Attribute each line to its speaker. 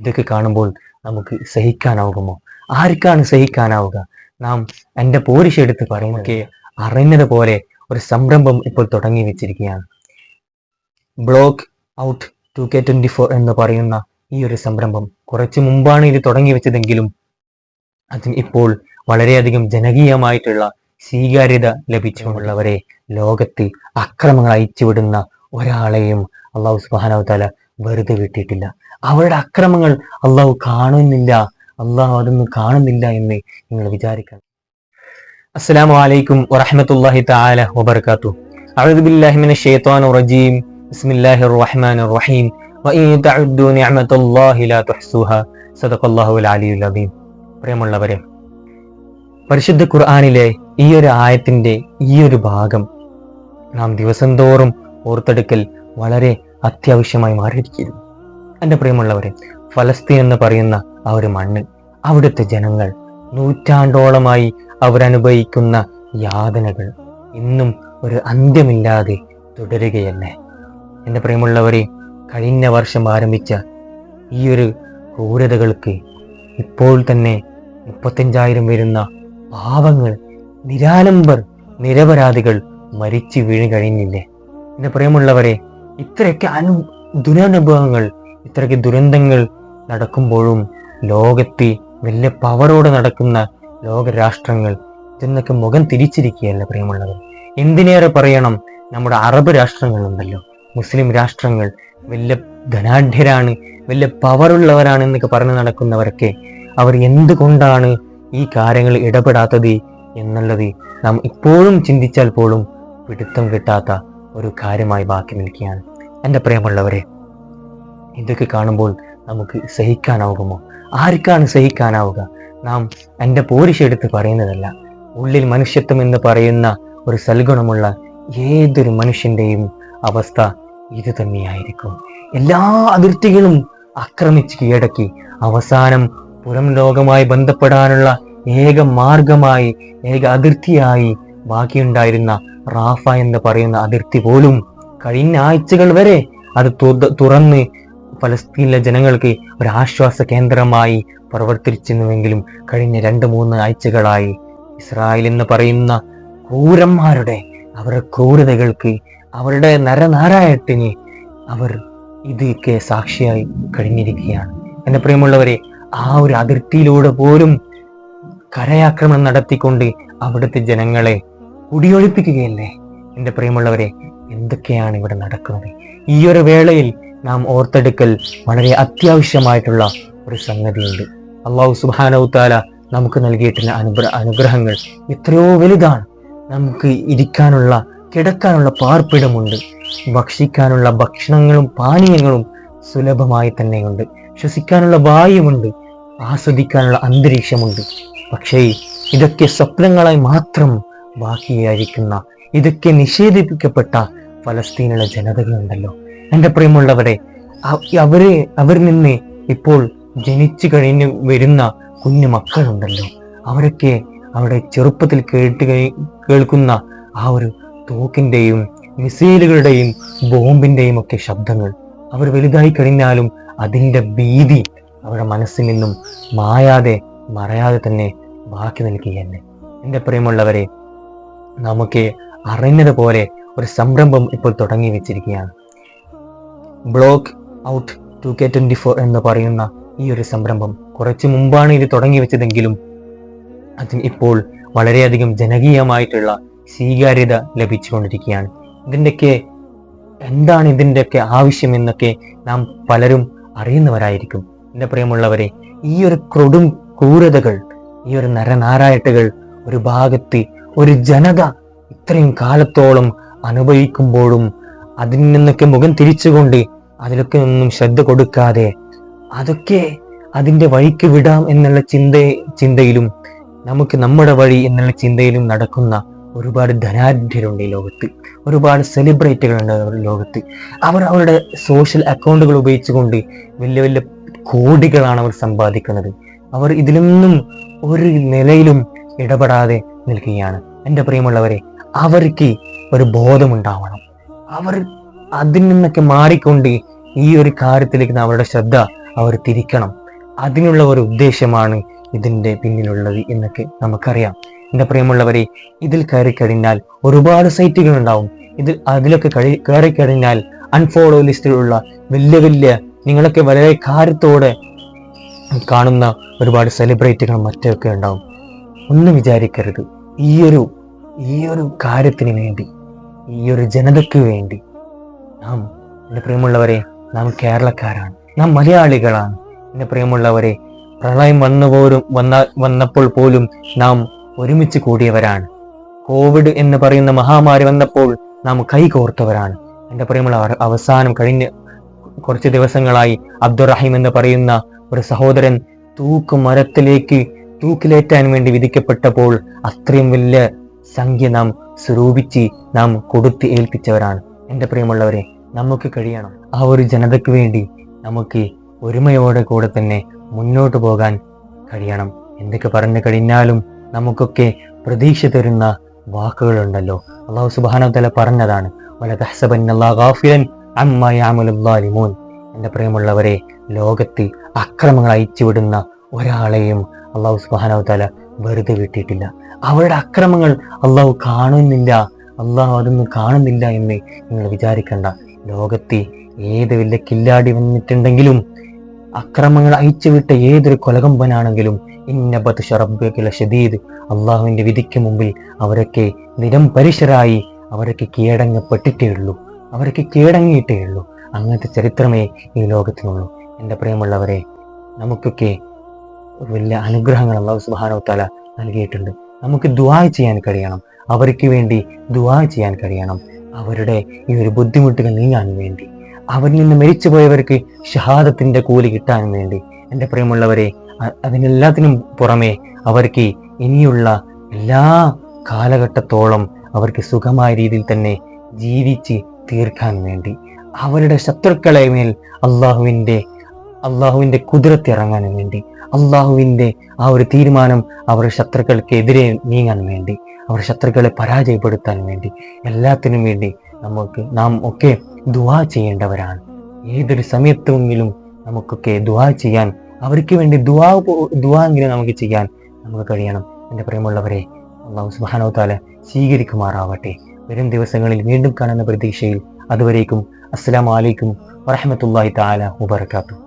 Speaker 1: ഇതൊക്കെ കാണുമ്പോൾ നമുക്ക് സഹിക്കാനാവുമോ? ആർക്കാണ് സഹിക്കാനാവുക? നാം എന്റെ പോരിശെടുത്ത് പറയുമൊക്കെ അറിഞ്ഞത് പോലെ ഒരു സംരംഭം ഇപ്പോൾ തുടങ്ങി വെച്ചിരിക്കുകയാണ്. Block out two K twenty four എന്ന് പറയുന്ന ഈ ഒരു സംരംഭം കുറച്ച് മുമ്പാണ് ഇത് തുടങ്ങി വെച്ചതെങ്കിലും അതിന് ഇപ്പോൾ വളരെയധികം ജനകീയമായിട്ടുള്ള സ്വീകാര്യത ലഭിച്ചുകൊണ്ടുള്ളവരെ ലോകത്ത് അക്രമങ്ങൾ അയച്ചുവിടുന്ന ഒരാളെയും അള്ളാഹു സുബാനാവ് താല വെറുതെ വിട്ടിട്ടില്ല. അവരുടെ അക്രമങ്ങൾ അള്ളാഹു കാണുന്നില്ല. അള്ളാഹു അതൊന്നും കാണുന്നില്ല എന്ന് നിങ്ങൾ വിചാരിക്കണം. അസ്സലാമു അലൈക്കും വറഹ്മത്തുള്ളാഹി താല വബർക്കാത്തു അഊദു ബില്ലാഹി മിനശ് റജീം. ബിസ്മില്ലാഹിർ റഹ്മാനിർ റഹീം. പ്രിയമുള്ളവരെ പരിശുദ്ധ ഖുർആാനിലെ ഈ ഒരു ആയത്തിന്റെ ഈ ഒരു ഭാഗം നാം ദിവസം തോറും ഓർത്തെടുക്കൽ വളരെ അത്യാവശ്യമായി മാറിയിരിക്കുന്നു. എന്റെ പ്രിയമുള്ളവരെ ഫലസ്തീൻ എന്ന് പറയുന്ന ആ ഒരു മണ്ണ് അവിടുത്തെ ജനങ്ങൾ നൂറ്റാണ്ടോളമായി അവരനുഭവിക്കുന്ന യാതനകൾ ഇന്നും ഒരു അന്ത്യമില്ലാതെ തുടരുകയല്ലേ? എന്റെ പ്രിയമുള്ളവരെ കഴിഞ്ഞ വർഷം ആരംഭിച്ച ഈ ഒരു ക്രൂരതകൾക്ക് ഇപ്പോൾ തന്നെ മുപ്പത്തഞ്ചായിരം വരുന്ന പാവങ്ങൾ നിരാലംബർ നിരപരാധികൾ മരിച്ചു വീണ് കഴിഞ്ഞില്ലേ? എന്റെ പ്രിയമുള്ളവരെ ഇത്രയൊക്കെ അനു ദുരനുഭവങ്ങൾ ഇത്രയൊക്കെ ദുരന്തങ്ങൾ നടക്കുമ്പോഴും ലോകത്തെ വലിയ പവറോടെ നടക്കുന്ന ലോകരാഷ്ട്രങ്ങൾ ഇതെന്നൊക്കെ മുഖം തിരിച്ചിരിക്കുകയല്ല പ്രിയമുള്ളത് എന്തിനേറെ പറയണം നമ്മുടെ അറബ് രാഷ്ട്രങ്ങളുണ്ടല്ലോ. മുസ്ലിം രാഷ്ട്രങ്ങൾ വലിയ ധനാഢ്യരാണ് വലിയ പവറുള്ളവരാണ് എന്നൊക്കെ പറഞ്ഞു നടക്കുന്നവരൊക്കെ അവർ എന്തുകൊണ്ടാണ് ഈ കാര്യങ്ങൾ ഇടപെടാത്തത് എന്നുള്ളത് നാം ഇപ്പോഴും ചിന്തിച്ചാൽ പോലും പിടുത്തം കിട്ടാത്ത ഒരു കാര്യമായി ബാക്കി നിൽക്കുകയാണ്. എന്റെ പ്രിയമുള്ളവരെ ഇതൊക്കെ കാണുമ്പോൾ നമുക്ക് സഹിക്കാനാവുമോ? ആർക്കാണ് സഹിക്കാനാവുക? നാം എന്റെ പോരിശെടുത്ത് പറയുന്നതല്ല. ഉള്ളിൽ മനുഷ്യത്വം എന്ന് പറയുന്ന ഒരു സൽഗുണമുള്ള ഏതൊരു മനുഷ്യന്റെയും അവസ്ഥ ഇത് തന്നെയായിരിക്കും. എല്ലാ അതിർത്തികളും ആക്രമിച്ച് കീഴടക്കി അവസാനം പുറം ലോകമായി ബന്ധപ്പെടാനുള്ള ഏക മാർഗമായി ഏക അതിർത്തിയായി ബാക്കിയുണ്ടായിരുന്ന റാഫ എന്ന് പറയുന്ന അതിർത്തി പോലും കഴിഞ്ഞ ആഴ്ചകൾ വരെ അത് തുറ- തുറന്ന് ഫലസ്തീനിലെ ജനങ്ങൾക്ക് ഒരു ആശ്വാസ കേന്ദ്രമായി പ്രവർത്തിച്ചിരുന്നുവെങ്കിലും കഴിഞ്ഞ രണ്ട് മൂന്ന് ആഴ്ചകളായി ഇസ്രായേൽ എന്ന് പറയുന്ന ക്രൂരന്മാരുടെ അവരുടെ ക്രൂരതകൾക്ക് അവരുടെ നരനാരായത്തിന് അവർ ഇതൊക്കെ സാക്ഷിയായി കഴിഞ്ഞിരിക്കുകയാണ്. എന്റെ പ്രിയമുള്ളവരെ ആ ഒരു അതിർത്തിയിലൂടെ പോലും കരയാക്രമണം നടത്തിക്കൊണ്ട് അവിടുത്തെ ജനങ്ങളെ കുടിയൊഴിപ്പിക്കുകയല്ലേ? എന്റെ പ്രിയമുള്ളവരെ എന്തൊക്കെയാണ് ഇവിടെ നടക്കുന്നത്? ഈ ഒരു വേളയിൽ നാം ഓർത്തെടുക്കൽ വളരെ അത്യാവശ്യമായിട്ടുള്ള ഒരു സംഗതിയുണ്ട്. അള്ളാഹു സുബാനവുത്താല നമുക്ക് നൽകിയിട്ടുള്ള അനുഗ്ര അനുഗ്രഹങ്ങൾ എത്രയോ വലുതാണ്. നമുക്ക് ഇരിക്കാനുള്ള കിടക്കാനുള്ള പാർപ്പിടമുണ്ട്. ഭക്ഷിക്കാനുള്ള ഭക്ഷണങ്ങളും പാനീയങ്ങളും സുലഭമായി തന്നെയുണ്ട്. ശ്വസിക്കാനുള്ള വായുമുണ്ട്. ആസ്വദിക്കാനുള്ള അന്തരീക്ഷമുണ്ട്. പക്ഷേ ഇതൊക്കെ സ്വപ്നങ്ങളായി മാത്രം ബാക്കിയായിരിക്കുന്ന ഇതൊക്കെ നിഷേധിപ്പിക്കപ്പെട്ട ഫലസ്തീനിലെ ജനതകളുണ്ടല്ലോ. എന്റെ പ്രിയമുള്ളവരെ അവരെ അവരിൽ നിന്ന് ഇപ്പോൾ ജനിച്ചു കഴിഞ്ഞ് വരുന്ന കുഞ്ഞു മക്കളുണ്ടല്ലോ. അവരൊക്കെ അവിടെ ചെറുപ്പത്തിൽ കേട്ട് കേൾക്കുന്ന ആ ഒരു തോക്കിന്റെയും മിസൈലുകളുടെയും ബോംബിന്റെയും ഒക്കെ ശബ്ദങ്ങൾ. അവർ വലുതായി കഴിഞ്ഞാലും അതിന്റെ ഭീതി അവരുടെ മനസ്സിൽ നിന്നും മായാതെ മറയാതെ തന്നെ ബാക്കി എന്നെ എന്റെ പ്രിയമുള്ളവരെ നമുക്ക് അറിഞ്ഞതുപോലെ ഒരു സംരംഭം ഇപ്പോൾ തുടങ്ങി വെച്ചിരിക്കുകയാണ്. Block out two K twenty four എന്ന് പറയുന്ന ഈ ഒരു സംരംഭം കുറച്ച് മുമ്പാണ് ഇത് തുടങ്ങി വെച്ചതെങ്കിലും അത് ഇപ്പോൾ വളരെയധികം ജനകീയമായിട്ടുള്ള സ്വീകാര്യത ലഭിച്ചുകൊണ്ടിരിക്കുകയാണ്. ഇതിന്റെയൊക്കെ എന്താണ് ഇതിന്റെയൊക്കെ ആവശ്യം എന്നൊക്കെ നാം പലരും അറിയുന്നവരായിരിക്കും. എന്റെ പ്രിയമുള്ളവരെ ഈ ഒരു കൊടും ക്രൂരതകൾ ഈ ഒരു നരനാരായട്ടുകൾ ഒരു ഭാഗത്ത് ഒരു ജനത ഇത്രയും കാലത്തോളം അനുഭവിക്കുമ്പോഴും അതിൽ നിന്നൊക്കെ മുഖം തിരിച്ചുകൊണ്ട് അതിലൊക്കെ ഒന്നും ശ്രദ്ധ കൊടുക്കാതെ അതൊക്കെ അതിന്റെ വഴിക്ക് വിടാം എന്നുള്ള ചിന്ത ചിന്തയിലും നമുക്ക് നമ്മുടെ വഴി എന്നുള്ള ചിന്തയിലും നടക്കുന്ന ഒരുപാട് ധനാഢ്യരുണ്ട് ഈ ലോകത്ത്. ഒരുപാട് സെലിബ്രിറ്റികളുണ്ട് ലോകത്ത്. അവർ അവരുടെ സോഷ്യൽ അക്കൗണ്ടുകൾ ഉപയോഗിച്ചുകൊണ്ട് വലിയ വലിയ കോടികളാണ് അവർ സമ്പാദിക്കുന്നത്. അവർ ഇതിലൊന്നും ഒരു നിലയിലും ഇടപെടാതെ നിൽക്കുകയാണ്. എന്റെ പ്രിയമുള്ളവരെ അവർക്ക് ഒരു ബോധമുണ്ടാവണം. അവർ അതിൽ നിന്നൊക്കെ മാറിക്കൊണ്ട് ഈ ഒരു കാര്യത്തിലേക്ക് അവരുടെ ശ്രദ്ധ അവർ തിരിക്കണം. അതിനുള്ള ഒരു ഉദ്ദേശമാണ് ഇതിന്റെ പിന്നിലുള്ളത് എന്നൊക്കെ നമുക്കറിയാം. എന്റെ പ്രിയമുള്ളവരെ ഇതിൽ കയറി കഴിഞ്ഞാൽ ഒരുപാട് സൈറ്റുകൾ ഉണ്ടാവും ഇതിൽ അതിലൊക്കെ കഴി കയറി കഴിഞ്ഞാൽ അൺഫോളോ ലിസ്റ്റിലുള്ള വലിയ വലിയ നിങ്ങളൊക്കെ വളരെ കാര്യത്തോടെ കാണുന്ന ഒരുപാട് സെലിബ്രിറ്റികളും മറ്റൊക്കെ ഉണ്ടാവും. ഒന്നും വിചാരിക്കരുത്. ഈ ഒരു ഈ ഒരു കാര്യത്തിന് വേണ്ടി ഈ ഒരു ജനതയ്ക്ക് വേണ്ടി നാം എന്റെ പ്രിയമുള്ളവരെ നാം കേരളക്കാരാണ്. നാം മലയാളികളാണ്. എന്റെ പ്രിയമുള്ളവരെ പ്രളയം വന്നു പോലും വന്ന വന്നപ്പോൾ പോലും നാം ഒരുമിച്ച് കൂടിയവരാണ്. കോവിഡ് എന്ന് പറയുന്ന മഹാമാരി വന്നപ്പോൾ നാം കൈകോർത്തവരാണ്. എന്റെ പ്രിയമുള്ളവർ അവസാനം കഴിഞ്ഞ കുറച്ച് ദിവസങ്ങളായി അബ്ദുറഹീം എന്ന് പറയുന്ന ഒരു സഹോദരൻ തൂക്ക് മരത്തിലേക്ക് തൂക്കിലേറ്റാൻ വേണ്ടി വിധിക്കപ്പെട്ടപ്പോൾ അത്രയും വലിയ സംഖ്യ നാം സ്വരൂപിച്ച് നാം കൊടുത്ത് ഏൽപ്പിച്ചവരാണ്. എന്റെ പ്രിയമുള്ളവരെ നമുക്ക് കഴിയണം. ആ ഒരു ജനതയ്ക്ക് വേണ്ടി നമുക്ക് ഒരുമയോടെ കൂടെ തന്നെ മുന്നോട്ട് പോകാൻ കഴിയണം. എന്തൊക്കെ പറഞ്ഞു കഴിഞ്ഞാലും നമുക്കൊക്കെ പ്രതീക്ഷ തരുന്ന വാക്കുകളുണ്ടല്ലോ. അള്ളാഹു സുബാനോത്തല തല പറഞ്ഞതാണ് എന്റെ പ്രിയമുള്ളവരെ ലോകത്ത് അക്രമങ്ങൾ അയച്ചുവിടുന്ന ഒരാളെയും അള്ളാഹു സുബാനോത്തല തല വെറുതെ വിട്ടിട്ടില്ല. അവരുടെ അക്രമങ്ങൾ അള്ളാഹു കാണുന്നില്ല. അള്ളാഹു അതൊന്നും കാണുന്നില്ല എന്ന് നിങ്ങൾ വിചാരിക്കേണ്ട. ലോകത്തെ ഏത് വലിയ കില്ലാടി വന്നിട്ടുണ്ടെങ്കിലും അക്രമങ്ങൾ അയച്ചുവിട്ട ഏതൊരു കൊലകമ്പനാണെങ്കിലും ഇന്നബത്ത് ഷറബിലെ ഷദീദ് അള്ളാഹുവിന്റെ വിധിക്ക് മുമ്പിൽ അവരൊക്കെ നിരംപരിശരായി അവരൊക്കെ കീഴടങ്ങപ്പെട്ടിട്ടേ ഉള്ളൂ അവരൊക്കെ കീഴടങ്ങിയിട്ടേ ഉള്ളൂ അങ്ങനത്തെ ചരിത്രമേ ഈ ലോകത്തിനുള്ളൂ. എന്റെ പ്രിയമുള്ളവരെ നമുക്കൊക്കെ വലിയ അനുഗ്രഹങ്ങൾ അള്ളാഹു സുബാനോ തല നൽകിയിട്ടുണ്ട്. നമുക്ക് ദുവാ ചെയ്യാൻ കഴിയണം. അവർക്ക് വേണ്ടി ദുവാ ചെയ്യാൻ കഴിയണം. അവരുടെ ഈ ഒരു ബുദ്ധിമുട്ടുകൾ നീങ്ങാൻ വേണ്ടി. അവരിൽ നിന്ന് മരിച്ചു പോയവർക്ക് ഷഹാദത്തിന്റെ കൂലി കിട്ടാൻ വേണ്ടി. എന്റെ പ്രിയമുള്ളവരെ അതിനെല്ലാത്തിനും പുറമെ അവർക്ക് ഇനിയുള്ള എല്ലാ കാലഘട്ടത്തോളം അവർക്ക് സുഖമായ രീതിയിൽ തന്നെ ജീവിച്ച് തീർക്കാൻ വേണ്ടി. അവരുടെ ശത്രുക്കളെ മേൽ അള്ളാഹുവിന്റെ അള്ളാഹുവിന്റെ കുതിരത്ത് ഇറങ്ങാനും വേണ്ടി അള്ളാഹുവിന്റെ ആ ഒരു തീരുമാനം അവർ ശത്രുക്കൾക്കെതിരെ നീങ്ങാൻ വേണ്ടി അവർ ശത്രുക്കളെ പരാജയപ്പെടുത്താൻ വേണ്ടി എല്ലാത്തിനും വേണ്ടി നമുക്ക് നാം ഒക്കെ ദുവാ ചെയ്യേണ്ടവരാണ്. ഏതൊരു സമയത്തുമെങ്കിലും നമുക്കൊക്കെ ദുവാ ചെയ്യാൻ അവർക്ക് വേണ്ടി ദുവാ ദുവാ എങ്കിലും നമുക്ക് ചെയ്യാൻ നമുക്ക് കഴിയണം. എന്റെ പ്രിയമുള്ളവരെ അള്ളാഹു സുബാനോ താല സ്വീകരിക്കുമാറാവട്ടെ. വരും ദിവസങ്ങളിൽ വീണ്ടും കാണുന്ന പ്രതീക്ഷയിൽ അതുവരേക്കും. അസ്സലാമു വലൈക്കും വറഹമത്തല്ലാഹി താല വബർക്കാത്തു